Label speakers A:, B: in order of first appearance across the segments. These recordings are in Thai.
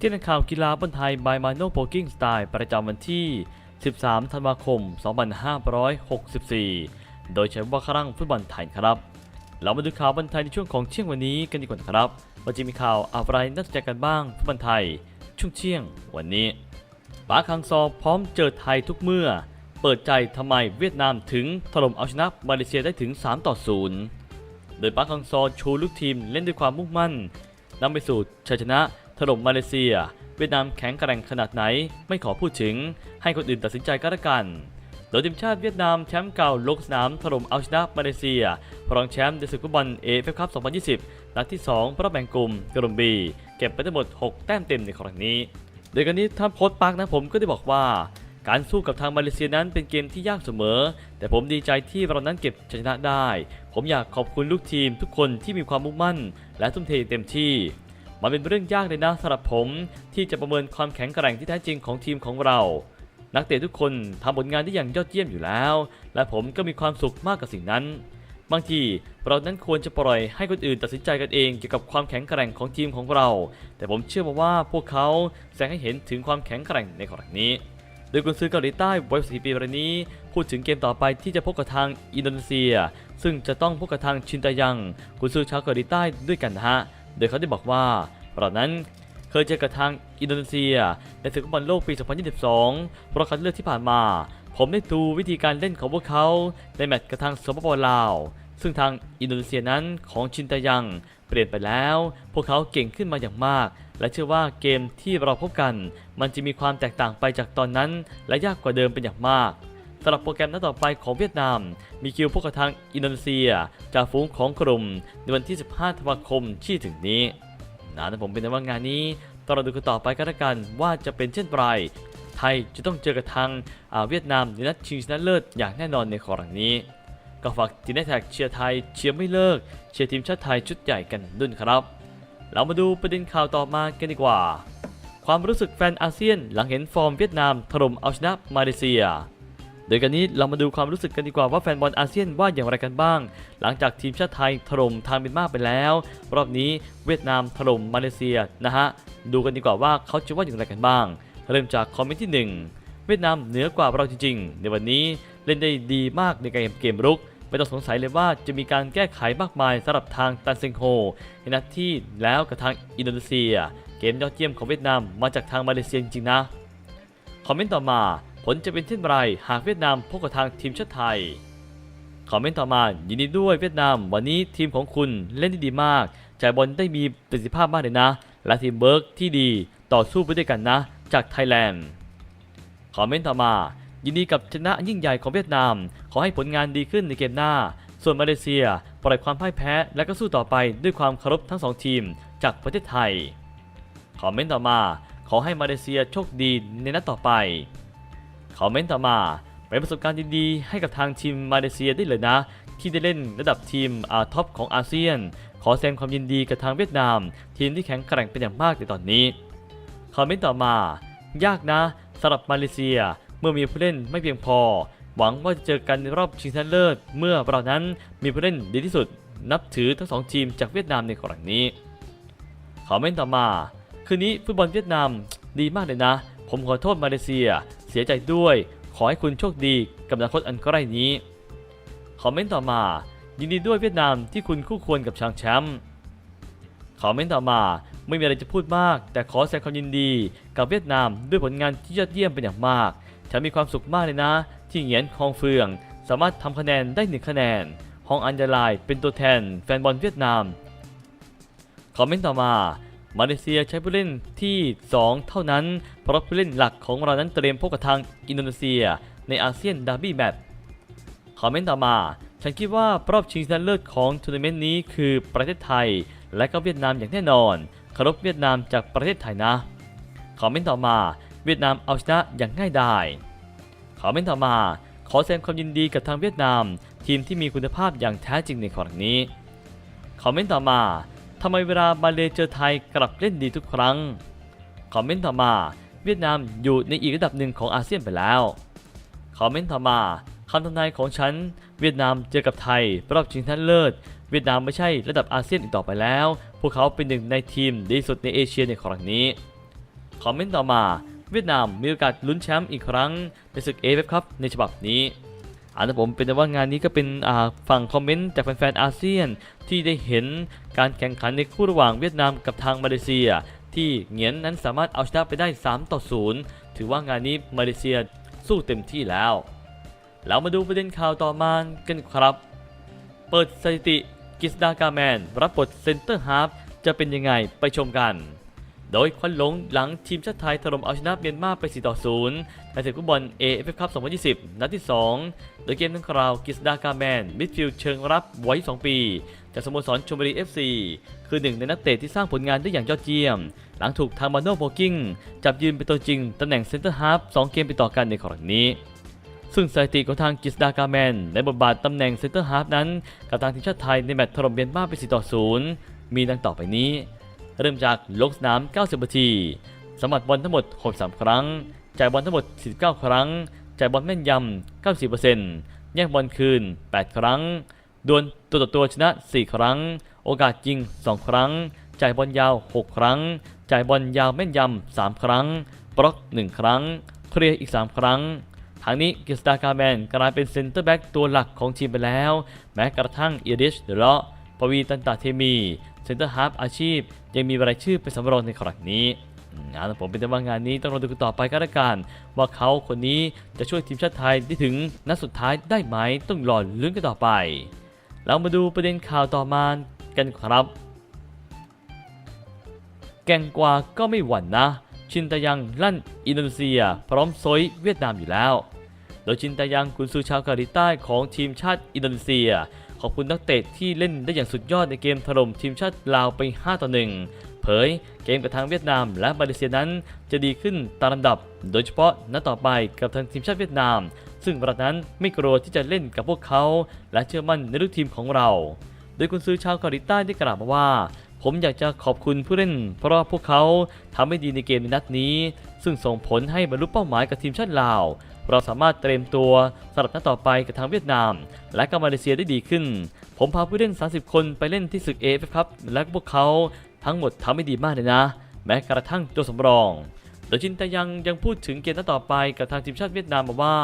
A: ที่นักข่าวกีฬาบอลไทยบายมาโนโปกิ้งสไตล์ประจำวันที่ 13 ธันวาคม 2564 โดยใช้ว่าครั้งฟุตบอลไทยครับ เรามาดูข่าวบอลไทยในช่วงของเที่ยงวันนี้กันดีกว่าครับว่าจะมีข่าวอะไรน่าสนใจกันบ้างฟุตบอลไทย ช่วงเที่ยงวันนี้ปาคังซอพร้อมเจอไทยทุกเมื่อ เปิดใจทำไมเวียดนามถึงถล่มเอาชนะมาเลเซียได้ถึง 3 ต่อ 0 โดยปาคังซอชูลูกทีมเล่นด้วยความมุ่งมั่นนำไปสู่ชัยชนะ ถล่มมาเลเซีย เวียดนามแข็งแกร่งขนาดไหน ไม่ขอพูดถึง ให้คนอื่นตัดสินใจก็แล้วกัน โดยทีมชาติเวียดนามแชมป์เก่าลงสนามถล่มเอาชนะมาเลเซีย รองแชมป์ในศึกฟุตบอลเอฟเอฟคัพ2020 นัดที่2รอบแบ่งกลุ่มกลุ่มบีเก็บไปทั้งหมด 6 แต้มเต็มในครั้งนี้โดยกันนี้ท่านโค้ชปาร์กนะผมก็ได้บอกว่าการสู้กับทางมาเลเซียนั้นเป็นเกมที่ยากเสมอ แต่ผมดีใจที่เรานั้นเก็บชัยชนะได้ ผมอยากขอบคุณลูกทีมทุกคนที่มีความมุ่งมั่น และทุ่มเทเต็มที่ มันเป็นเรื่องยากเลยนะสำหรับผมที่จะประเมินความแข็งแกร่งที่แท้จริงของทีมของเรา นักเตะทุกคนทำผลงานได้อย่างยอดเยี่ยมอยู่แล้ว และผมก็มีความสุขมากกับสิ่งนั้น บางทีเรานั้นควรจะปล่อยให้คนอื่นตัดสินใจกันเองเกี่ยวกับความแข็งแกร่งของทีมของเรา แต่ผมเชื่อมาว่าพวกเขาแสดงให้เห็นถึงความแข็งแกร่งในครั้งนี้โดยกุนซือเกาหลีใต้วัย14ปีรายนี้ พูดถึงเกมต่อไปที่จะพบกับทางอินโดนีเซีย ซึ่งจะต้องพบกับทางชินตายังกุนซือชาวเกาหลีใต้ด้วยกันนะฮะ โดยเขาได้บอกว่าเรานั้นเคยเจอกับทางอินโดนีเซียในศึกฟุตบอลโลกปี 2022รอบคัดเลือกที่ผ่านมา ผมได้ดูวิธีการเล่นของพวกเขาในแมตช์กับทางสปปลาว ซึ่งทางอินโดนีเซียนั้นของชินตายังเปลี่ยนไปแล้ว พวกเขาเก่งขึ้นมาอย่างมาก และเชื่อว่าเกมที่เราพบกัน มันจะมีความแตกต่างไปจากตอนนั้น และยากกว่าเดิมเป็นอย่างมาก สำหรับโปรแกรมนัดต่อไปของเวียดนาม มีคิวพบกับทางอินโดนีเซียจากฝูงของกลุ่มในวันที่ 15ธันวาคมที่ถึงนี้นะแต่ผมเป็นแต่ว่างานนี้ต้องรอดูกันต่อไปกันละกันว่าจะเป็นเช่นไรไทยจะต้องเจอกับทางอ่าเวียดนามในนัดชิงชนะเลิศอย่างแน่นอนในครั้งนี้ ก็ฝากทีมแท็กเชียร์ไทยเชียร์ไม่เลิก เชียร์ทีมชาติไทยชุดใหญ่กันด้วยนครับ เรามาดูประเด็นข่าวต่อมากันดีกว่า ความรู้สึกแฟนอาเซียนหลังเห็นฟอร์มเวียดนามถล่มเอาชนะมาเลเซีย โดยกันนี้เรามาดูความรู้สึกกันดีกว่าว่าแฟนบอลอาเซียนว่าอย่างไรกันบ้าง หลังจากทีมชาติไทยถล่มทางเมียนมาไปแล้ว รอบนี้เวียดนามถล่มมาเลเซียนะฮะดูกันดีกว่าว่าเขาจะว่าอย่างไรกันบ้าง เริ่มจากคอมเมนต์ที่ 1 เวียดนามเหนือกว่าเราจริงๆ ในวันนี้เล่นได้ดีมากในเกมเกมรุกไม่ต้องสงสัยเลยว่าจะมีการแก้ไขมากมายสำหรับทางตันเซงโฮในนัดที่แล้วกับทางอินโดนีเซีย เกมยอดเยี่ยมของเวียดนามมาจากทางมาเลเซียจริงๆนะ คอมเมนต์ต่อมา ผลจะเป็นเช่นไรหากเวียดนามพบกับทางทีมชาติไทย คอมเมนต์ต่อมายินดีด้วยเวียดนาม วันนี้ทีมของคุณเล่นได้ดีมากจ่ายบอลได้มีประสิทธิภาพมากเลยนะ และทีมเบิร์กที่ดีต่อสู้ไปด้วยกันนะ จากไทยแลนด์ คอมเมนต์ต่อมา ยินดีกับชนะยิ่งใหญ่ของเวียดนาม ขอให้ผลงานดีขึ้นในเกมหน้า ส่วนมาเลเซียปล่อยความพ่ายแพ้และก็สู้ต่อไปด้วยความเคารพทั้งสองทีม จากประเทศไทย คอมเมนต์ต่อมา ขอให้มาเลเซียโชคดีในนัดต่อไป คอมเมนต์ต่อมาเป็นประสบการณ์ดีๆให้กับทางทีมมาเลเซียได้เลยนะ ที่ได้เล่นระดับทีมอาท็อปของอาเซียน ขอแสดงความยินดีกับทางเวียดนาม ทีมที่แข็งแกร่งเป็นอย่างมากในตอนนี้คอมเมนต์ต่อมา ยากนะสำหรับมาเลเซียเมื่อมีผู้เล่นไม่เพียงพอ หวังว่าจะเจอกันในรอบชิงชนะเลิศ เมื่อเรานั้นมีผู้เล่นดีที่สุด นับถือทั้งสองทีมจากเวียดนามในครั้งนี้คอมเมนต์ต่อมา คืนนี้ฟุตบอลเวียดนามดีมากเลยนะ ผมขอโทษมาเลเซีย เสียใจด้วย ขอให้คุณโชคดีกับอนาคตอันใกล้นี้ คอมเมนต์ต่อมา ยินดีด้วยเวียดนามที่คุณคู่ควรกับชางแชมป์ คอมเมนต์ต่อมา ไม่มีอะไรจะพูดมาก แต่ขอแสดงความยินดีกับเวียดนามด้วยผลงานที่ยอดเยี่ยมเป็นอย่างมาก ฉันมีความสุขมากเลยนะ ที่เหงียนคองเฟือง สามารถทำคะแนนได้หนึ่งคะแนน ฮองอันยาลายเป็นตัวแทนแฟนบอลเวียดนาม คอมเมนต์ต่อมา มาเลเซียใช้ผู้เล่นที่ 2 เท่านั้น เพราะผู้เล่นหลักของเรานั้นเตรียมพบกับทางอินโดนีเซีย ในอาเซียนดาร์บี้แมตช์คอมเมนต์ต่อมา ฉันคิดว่ารอบชิงชนะเลิศของทัวร์นาเมนต์นี้คือประเทศไทย และก็เวียดนามอย่างแน่นอนคารพเวียดนามจากประเทศไทยนะคอมเมนต์ต่อมา เวียดนามเอาชนะอย่างง่ายดายคอมเมนต์ต่อมา ขอแสดงความยินดีกับทางเวียดนาม ทีมที่มีคุณภาพอย่างแท้จริงในครั้งนี้คอมเมนต์ต่อมา ทำไมเวลามาเลเจอไทยกลับเล่นดีทุกครั้ง คอมเมนต์ต่อมา เวียดนามอยู่ในอีกระดับหนึ่งของอาเซียนไปแล้ว คอมเมนต์ต่อมาคำทำนายของฉัน เวียดนามเจอกับไทยรอบชิงชนะเลิศ เวียดนามไม่ใช่ระดับอาเซียนอีกต่อไปแล้ว พวกเขาเป็นหนึ่งในทีมดีสุดในเอเชียในครั้งนี้ คอมเมนต์ต่อมา เวียดนามมีโอกาสลุ้นแชมป์อีกครั้งในศึกเอฟครับในฉบับนี้ อันนั้นผมเป็นแต่ว่างานนี้ก็เป็นฝั่งคอมเมนต์จากแฟนๆอาเซียน ที่ได้เห็นการแข่งขันในคู่ระหว่างเวียดนามกับทางมาเลเซีย ที่เหงียนนั้นสามารถเอาชนะไปได้ 3 ต่อ 0 ถือว่างานนี้มาเลเซียสู้เต็มที่แล้วแล้วมาดูประเด็นข่าวต่อมากันครับ เปิดสถิติกิสดากาแมน รับบทเซนเตอร์ฮาร์ฟจะเป็นยังไงไปชมกัน โดยควันหลงหลังทีมชาติไทยถล่มเอาชนะเมียนมาไป 4 ต่อ 0 ในศึกฟุตบอล AFF Cup 2020 นัดที่ 2 โดยเกมดังกล่าวกิสดากาแมน มิดฟิลด์เชิงรับไว้2ปี จากสโมสรชมบุรี FC คือหนึ่งในนักเตะที่สร้างผลงานได้อย่างยอดเยี่ยม หลังถูกทางมาโนโบกิ้ง จับยืนเป็นตัวจริง ตำแหน่งเซนเตอร์ฮาฟ2เกมติดต่อกันในครั้งนี้ซึ่งสถิติของทางกิสดากาแมน ในบทบาทตำแหน่งเซนเตอร์ฮาร์ฟนั้น กับทางทีมชาติไทยในแมตช์ถล่มเมียนมาไป 4 ต่อ 0 มีดังต่อไปนี้ เริ่มจากลงสนาม 90 นาทีสมผัสบอลทั้งหมด 63 ครั้ง จ่ายบอลทั้งหมด 49 ครั้ง จ่ายบอลแม่นยำ 94%แย่งบอลคืน 8 ครั้ง ดวลตัวต่อตัวชนะ 4 ครั้ง โอกาสยิง 2 ครั้ง จ่ายบอลยาว 6 ครั้ง จ่ายบอลยาวแม่นยำ 3 ครั้ง บล็อก 1 ครั้ง เคลียร์อีก 3 ครั้งทางนี้กิสตาการแมนกลายเป็นเซนเตอร์แบ็กตัวหลักของทีมไปแล้ว แม้กระทั่งเอียดิชเดเลาะ ปวีตันตาเทมีเซนเตอร์ฮาร์ฟอาชีพ ยังมีรายชื่อเป็นสำรองในครั้งนี้งานของผมเป็นแต่ว่างานนี้ต้องรอดูกันต่อไปก็แล้วกัน ว่าเขาคนนี้จะช่วยทีมชาติไทยได้ถึงนัดสุดท้ายได้ไหมต้องรอลุ้นกันต่อไป เรามาดูประเด็นข่าวต่อมากันครับ แกงกวาก็ไม่หวั่นนะ ชินตายังลั่นอินโดนีเซีย พร้อมโซยเวียดนามอยู่แล้ว โดยชินตายังกุนซือชาวเกาหลีใต้ของทีมชาติอินโดนีเซีย ขอบคุณนักเตะที่เล่นได้อย่างสุดยอดในเกมถล่มทีมชาติลาวไป 5 ต่อ 1 เผยเกมกับทางเวียดนามและมาเลเซียนั้นจะดีขึ้นตามลำดับ โดยเฉพาะนัดต่อไปกับทางทีมชาติเวียดนาม ซึ่งเรานั้นไม่กลัวที่จะเล่นกับพวกเขา และเชื่อมั่นในลูกทีมของเรา โดยกุนซือชาวเกาหลีใต้ได้กล่าวมาว่าผมอยากจะขอบคุณผู้เล่น เพราะว่าพวกเขาทำให้ดีในเกมในนัดนี้ ซึ่งส่งผลให้บรรลุเป้าหมายกับทีมชาติลาว เราสามารถเตรียมตัวสำหรับนัดต่อไปกับทางเวียดนาม และกับมาเลเซียได้ดีขึ้น ผมพาผู้เล่น 30 คนไปเล่นที่ศึกเอฟครับ และพวกเขาทั้งหมดทำให้ดีมากเลยนะ แม้กระทั่งตัวสำรอง โดยจินตยังยังพูดถึงเกมนัดต่อไปกับทางทีมชาติเวียดนามมาว่า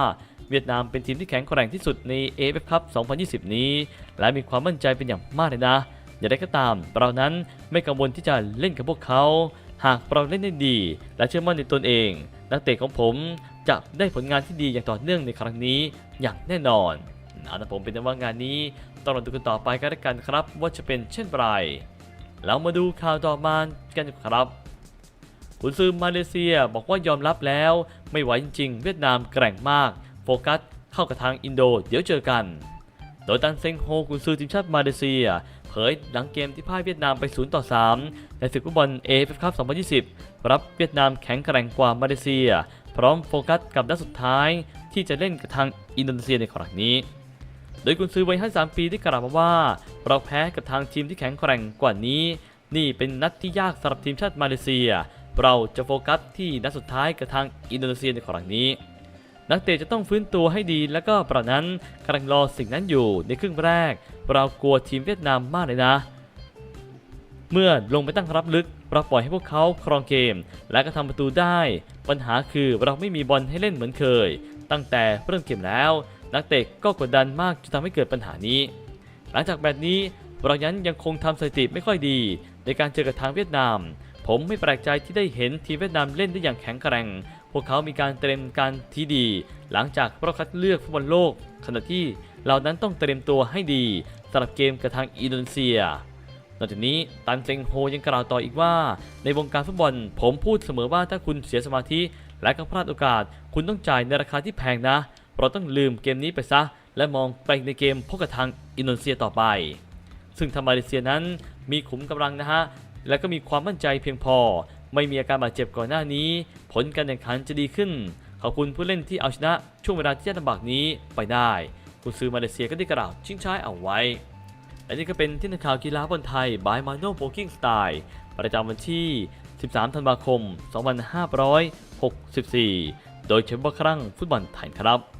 A: เวียดนามเป็นทีมที่แข็งแกร่งที่สุดใน AFF Cup 2020 นี้ และมีความมั่นใจเป็นอย่างมากเลยนะ อย่างไรก็ตาม เรานั้นไม่กังวลที่จะเล่นกับพวกเขา หากเราเล่นได้ดี และเชื่อมั่นในตนเอง นักเตะของผม จะได้ผลงานที่ดีอย่างต่อเนื่องในครั้งนี้อย่างแน่นอนเอาละผมเป็นว่างานนี้ต้องรอดูกันต่อไปกันแล้วกันครับ ว่าจะเป็นเช่นไรแล้วมาดูข่าวต่อมากันครับกุนซือมาเลเซียบอกว่ายอมรับแล้ว ไม่ไหวจริงๆเวียดนามแกร่งมาก โฟกัสเข้ากับทางอินโด เดี๋ยวเจอกัน โดยตันเซงโฮกุนซือทีมชาติมาเลเซีย เผยหลังเกมที่พ่ายเวียดนามไป0ต่อ3ในศึกฟุตบอล AFF Cup 2020 รับเวียดนามแข็งแกร่งกว่ามาเลเซีย พร้อมโฟกัสกับนัดสุดท้ายที่จะเล่นกับทางอินโดนีเซียในครั้งนี้ โดยกุนซือวัย53ปีได้กล่าวมาว่า เราแพ้กับทางทีมที่แข็งแกร่งกว่านี้ นี่เป็นนัดที่ยากสำหรับทีมชาติมาเลเซีย เราจะโฟกัสที่นัดสุดท้ายกับทางอินโดนีเซียในครั้งนี้ นักเตะจะต้องฟื้นตัวให้ดีแล้วก็ประนั้นกำลังรอสิ่งนั้นอยู่ในครึ่งแรก เรากลัวทีมเวียดนามมากเลยนะ เมื่อลงไปตั้งรับลึก เราปล่อยให้พวกเขาครองเกม และก็ทำประตูได้ ปัญหาคือเราไม่มีบอลให้เล่นเหมือนเคย ตั้งแต่เริ่มเกมแล้ว นักเตะก็กดดันมากจนทำให้เกิดปัญหานี้ หลังจากแบบนี้เรายันยังคงทำสถิติไม่ค่อยดี ในการเจอกับทางเวียดนาม ผมไม่แปลกใจที่ได้เห็นทีมเวียดนามเล่นได้อย่างแข็งแกร่ง พวกเขามีการเตรียมการที่ดี หลังจากรอบคัดเลือกฟุตบอลโลก ขณะที่เรานั้นต้องเตรียมตัวให้ดีสำหรับเกมกับทางอินโดนีเซีย นอกจากนี้ตันเซงโฮยังกล่าวต่ออีกว่า ในวงการฟุตบอล ผมพูดเสมอว่าถ้าคุณเสียสมาธิและก็พลาดโอกาส คุณต้องจ่ายในราคาที่แพงนะ เราต้องลืมเกมนี้ไปซะ และมองไปในเกมพบกับทางอินโดนีเซียต่อไป ซึ่งทางมาเลเซียนั้นมีขุมกำลังนะฮะ และก็มีความมั่นใจเพียงพอ ไม่มีอาการบาดเจ็บก่อนหน้านี้ ผลการแข่งขันจะดีขึ้น ขอบคุณผู้เล่นที่เอาชนะช่วงเวลาที่ยากลำบากนี้ไปได้ กุนซือมาเลเซียก็ได้กล่าวชิงช้ายเอาไว้ และนี่ก็เป็นที่นักข่าวกีฬาบอลไทยบายมาโน่โ o กิ้งสไตล์ประจำวันที่ 13 ธันวาคม 2564 โดยเฉพาะครั้งฟุตบอลไทยครับ